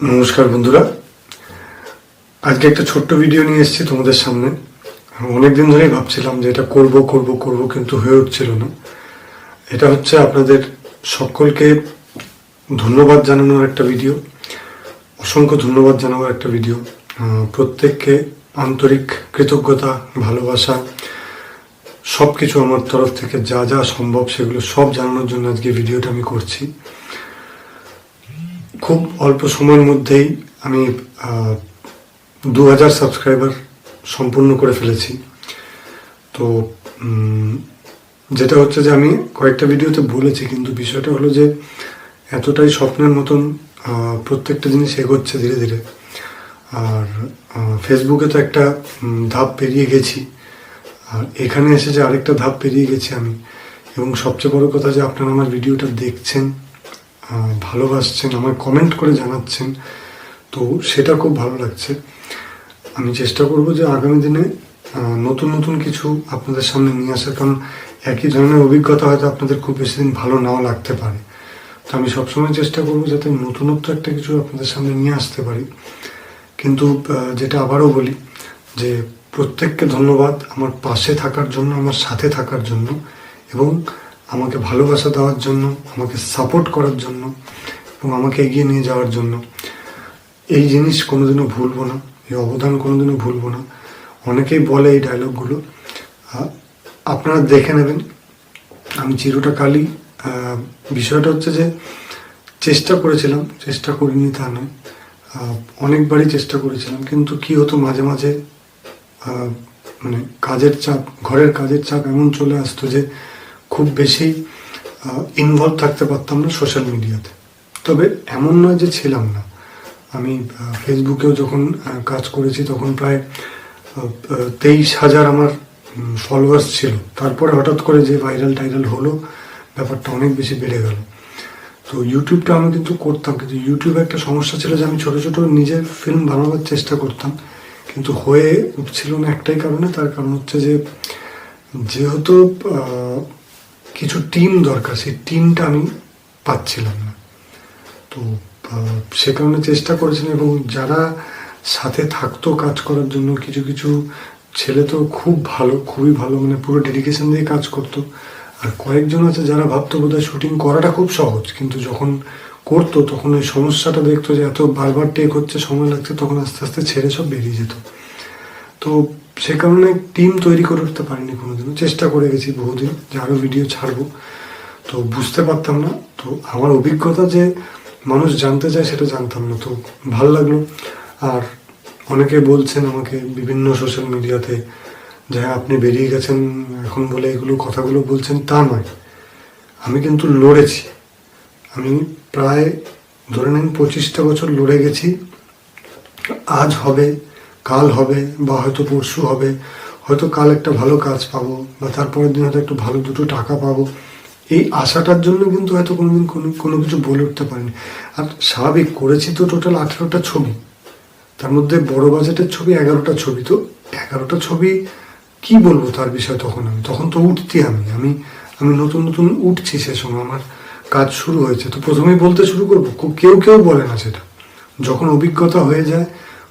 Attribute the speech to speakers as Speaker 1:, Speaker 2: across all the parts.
Speaker 1: নমস্কার বন্ধুরা। আজকে একটা ছোট্ট ভিডিও নিয়ে এসেছি তোমাদের সামনে। অনেকদিন ধরেই ভাবছিলাম যে এটা করব করব করব, কিন্তু হয়ে উঠছিল না। এটা হচ্ছে আপনাদের সকলকে ধন্যবাদ জানানোর একটা ভিডিও অসংখ্য ধন্যবাদ জানানোর একটা ভিডিও প্রত্যেককে আন্তরিক কৃতজ্ঞতা, ভালোবাসা সব কিছু আমার তরফ থেকে যা যা সম্ভব সেগুলো সব জানানোর জন্য আজকে ভিডিওটা আমি করছি। খুব অল্প সময়ের মধ্যেই আমি দু হাজার সাবস্ক্রাইবার সম্পূর্ণ করে ফেলেছি। তো যেটা হচ্ছে যে আমি কয়েকটা ভিডিওতে বলেছি, কিন্তু বিষয়টা হলো যে এতটাই স্বপ্নের মতন প্রত্যেকটা জিনিস এগোচ্ছে ধীরে ধীরে। আর ফেসবুকে তো একটা ধাপ পেরিয়ে গেছি। আর এখানে এসে যে আরেকটা ধাপ পেরিয়ে গেছি আমি। এবং সবচেয়ে বড় কথা যে আপনারা আমার ভিডিওটা দেখছেন ভালোবাসছেন আমার কমেন্ট করে জানাচ্ছেন, তো সেটা খুব ভালো লাগছে। আমি চেষ্টা করব যে আগামী দিনে নতুন নতুন কিছু আপনাদের সামনে নিয়ে আসার, কারণ একই ধরনের অভিজ্ঞতা হয়তো আপনাদের খুব বেশি দিন ভালো নাও লাগতে পারে। তো আমি সবসময় চেষ্টা করব যাতে নতুনত্ব একটা কিছু আপনাদের সামনে নিয়ে আসতে পারি। কিন্তু যেটা আবারও বলি, যে প্রত্যেককে ধন্যবাদ আমার পাশে থাকার জন্য, আমার সাথে থাকার জন্য, এবং আমাকে ভালোবাসা দেওয়ার জন্য, আমাকে সাপোর্ট করার জন্য এবং আমাকে এগিয়ে নিয়ে যাওয়ার জন্য। এই জিনিস কোনোদিনও ভুলবো না, এই অবদান কোনোদিনও ভুলবো না। অনেকেই বলে এই ডায়লগগুলো আপনারা দেখে নেবেন। আমি চিরটা কালি বিষয়টা হচ্ছে যে চেষ্টা করেছিলাম, চেষ্টা করিনি তা নয়। অনেকবারই চেষ্টা করেছিলাম, কিন্তু কি হতো মাঝে মাঝে মানে কাজের চাপ, ঘরের কাজের চাপ এমন চলে আসতো যে খুব বেশি ইনভলভ থাকতে পারতাম না সোশ্যাল মিডিয়াতে তবে এমন নয় যে ছিলাম না। আমি ফেসবুকেও যখন কাজ করেছি তখন প্রায় তেইশ হাজার আমার ফলোয়ার্স ছিল। তারপরে হঠাৎ করে যে ভাইরাল টাইরাল হলো, ব্যাপারটা অনেক বেশি বেড়ে গেল। তো ইউটিউবটা আমি কিন্তু করতাম, কিন্তু ইউটিউবে একটা সমস্যা ছিল যে আমি ছোট ছোট নিজের ফিল্ম বানাবার চেষ্টা করতাম। কিন্তু হয়ে উঠছিল না একটাই কারণে, তার কারণ হচ্ছে যে, যেহেতু কিছু টিম দরকার, সেই টিমটা আমি পাচ্ছিলাম না। তো সে কারণে চেষ্টা করেছিলাম এবং যারা সাথে থাকতো কাজ করার জন্য, কিছু কিছু ছেলে তো খুব ভালো, খুবই ভালো মানে পুরো ডেডিকেশন দিয়ে কাজ করতো। আর কয়েকজন আছে যারা ভাবতো বোধহয় শুটিং করাটা খুব সহজ, কিন্তু যখন করতো, তখন ওই সমস্যাটা দেখতো যে এত বারবার টেক হচ্ছে, সময় লাগছে, তখন আস্তে আস্তে ছেড়ে সব বেরিয়ে যেত। তো সে কারণে টিম তৈরি করে উঠতে পারিনি কোনোদিনও। চেষ্টা করে গেছি বহুদিন যে আরও ভিডিও ছাড়বো। তো বুঝতে পারতাম না। তো আমার অভিজ্ঞতা যে মানুষ জানতে চায় সেটা জানতাম না। তো ভালো লাগল। আর অনেকে বলছেন আমাকে বিভিন্ন সোশ্যাল মিডিয়াতে যে আপনি বেরিয়ে গেছেন এখন বলে এগুলো কথাগুলো বলছেন, তা নয়। আমি কিন্তু লড়েছি। আমি প্রায় ধরে নিন পঁচিশটা বছর লড়ে গেছি। আজ হবে কাল হবে বা হয়তো পরশু হবে, হয়তো কাল একটা ভালো কাজ পাবো বা তারপরের দিন হয়তো একটু ভালো দুটো টাকা পাবো। এই আশাটার জন্য কিন্তু হয়তো কোনোদিন কোনো কোনো কিছু বলে উঠতে পারিনি। আর স্বাভাবিক করেছি তো টোটাল আঠেরোটা ছবি। তার মধ্যে বড় বাজেটের ছবি এগারোটা ছবি। তো এগারোটা ছবি কি বলব তার বিষয়ে তখন আমি? তখন তো উঠতি আমি। আমি আমি নতুন নতুন উঠছি সে সময়। আমার কাজ শুরু হয়েছে। তো প্রথমেই বলতে শুরু করব, কেউ কেউ বলে না সেটা। যখন অভিজ্ঞতা হয়ে যায়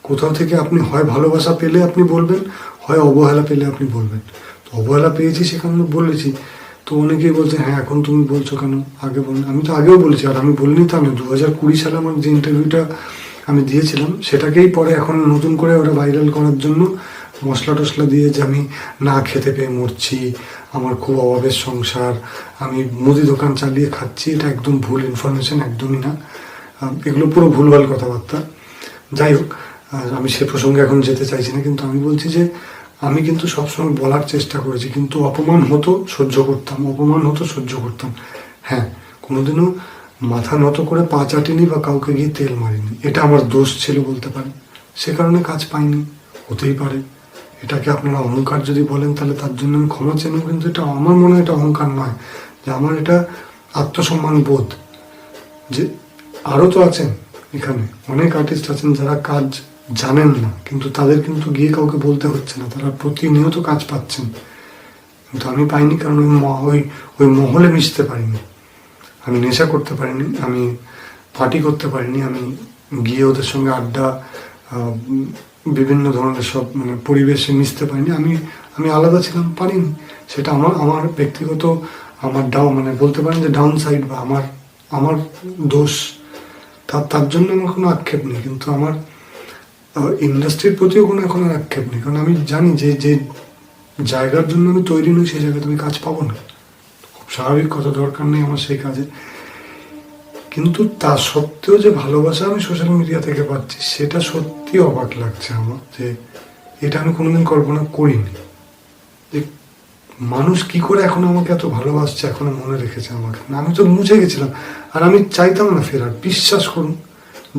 Speaker 1: কোথাও থেকে আপনি হয় ভালোবাসা পেলে আপনি বলবেন, হয় অবহেলা পেলে আপনি বলবেন। তো অবহেলা পেয়েছি সেখানে বলেছি। তো অনেকেই বলছে হ্যাঁ এখন তুমি বলছো কেন? আগে বল আমি তো আগেও বলেছি, আর আমি বলিনি তা না দু হাজার কুড়ি সালে আমার যে ইন্টারভিউটা আমি দিয়েছিলাম, সেটাকেই পরে এখন নতুন করে ওরা ভাইরাল করার জন্য মশলা টশলা দিয়ে যে আমি না খেতে পেয়ে মরছি, আমার খুব অভাবের সংসার, আমি মুদি দোকান চালিয়ে খাচ্ছি, এটা একদম ভুল ইনফরমেশন একদমই না। এগুলো পুরো ভুলভাল কথাবার্তা। যাই হোক আহ, আমি সে প্রসঙ্গে এখন যেতে চাইছি না কিন্তু আমি বলছি যে আমি কিন্তু সবসময় বলার চেষ্টা করেছি কিন্তু অপমান হতো সহ্য করতাম অপমান হতো সহ্য করতাম। হ্যাঁ কোনোদিনও মাথা নত করে পা চাটিনি বা কাউকে গিয়ে তেল মারিনি। এটা আমার দোষ ছিল বলতে পারেন সে কারণে কাজ পাইনি হতেই পারে। এটাকে আপনারা অহংকার যদি বলেন তাহলে তার জন্য আমি ক্ষমা চেন কিন্তু এটা আমার মনে হয় এটা অহংকার নয় যে আমার এটা আত্মসম্মান বোধ। যে আরও তো আছেন এখানে অনেক আর্টিস্ট আছেন যারা কাজ জানেন না, কিন্তু তাদের কিন্তু গিয়ে কাউকে বলতে হচ্ছে না, তারা প্রতিনিয়ত কাজ পাচ্ছেন। কিন্তু আমি পাইনি কারণ ওই ওই ওই মহলে মিশতে পারিনি। আমি নেশা করতে পারিনি, আমি পার্টি করতে পারিনি, আমি গিয়ে ওদের সঙ্গে আড্ডা বিভিন্ন ধরনের সব মানে পরিবেশে মিশতে পারিনি। আমি আমি আলাদা ছিলাম, পারিনি। সেটা আমার আমার ব্যক্তিগত, আমার ডাউন মানে বলতে পারেন যে ডাউন সাইড বা আমার আমার দোষ। তার তার জন্য আমার কোনো আক্ষেপ নেই, কিন্তু আমার ইন্ডাস্ট্রির প্রতিও কোনো এখন আর আক্ষেপ নেই। কারণ আমি জানি যে যে জায়গার জন্য আমি তৈরি নই, সেই জায়গায় তুমি কাজ পাবো না। খুব স্বাভাবিক কথা, দরকার নেই আমার সেই কাজে কিন্তু তা সত্ত্বেও যে ভালোবাসা আমি সোশ্যাল মিডিয়া থেকে পাচ্ছি, সেটা সত্যি অবাক লাগছে আমার যে, এটা আমি কোনোদিন কল্পনা করিনি। যে মানুষ কি করে এখন আমাকে এত ভালোবাসছে, এখনও মনে রেখেছে আমাকে? আমি তো মুছে গেছিলাম। আর আমি চাইতাম না ফেরার। বিশ্বাস করুন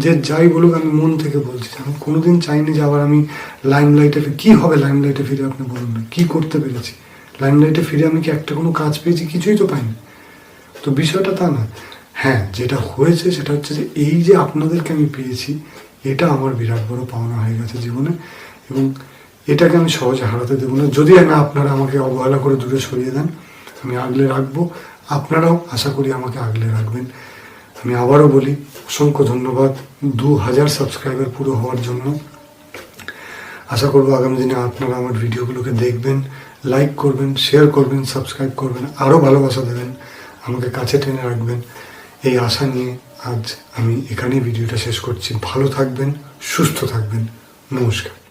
Speaker 1: যে যাই বলুক আমি মন থেকে বলছি আমি কোনোদিন চাইনি যে আবার আমি লাইম লাইটে কি হবে লাইম লাইটে ফিরে আপনি বলুন না, কি করতে পেরেছি? লাইম লাইটে ফিরে আমি কি একটা কোনো কাজ পেয়েছি? কিছুই তো পাইনি। তো বিষয়টা তা না। হ্যাঁ যেটা হয়েছে সেটা হচ্ছে যে এই যে আপনাদেরকে আমি পেয়েছি, এটা আমার বিরাট বড় পাওনা হয়ে গেছে জীবনে এবং এটাকে আমি সহজে হারাতে দেবো না। যদি না আপনারা আমাকে অবহেলা করে দূরে সরিয়ে দেন, আমি আগলে রাখব। আপনারাও আশা করি আমাকে আগলে রাখবেন। আমি আবারও বলি, অসংখ্য ধন্যবাদ। দু হাজার সাবস্ক্রাইবার পুরো হওয়ার জন্য। আশা করব আগামী দিনে আপনারা আমার ভিডিওগুলোকে দেখবেন, লাইক করবেন, শেয়ার করবেন, সাবস্ক্রাইব করবেন, আরও ভালোবাসা দেবেন, আমাকে কাছে টেনে রাখবেন। এই আশা নিয়ে আজ আমি এখানেই ভিডিওটা শেষ করছি। ভালো থাকবেন, সুস্থ থাকবেন। নমস্কার।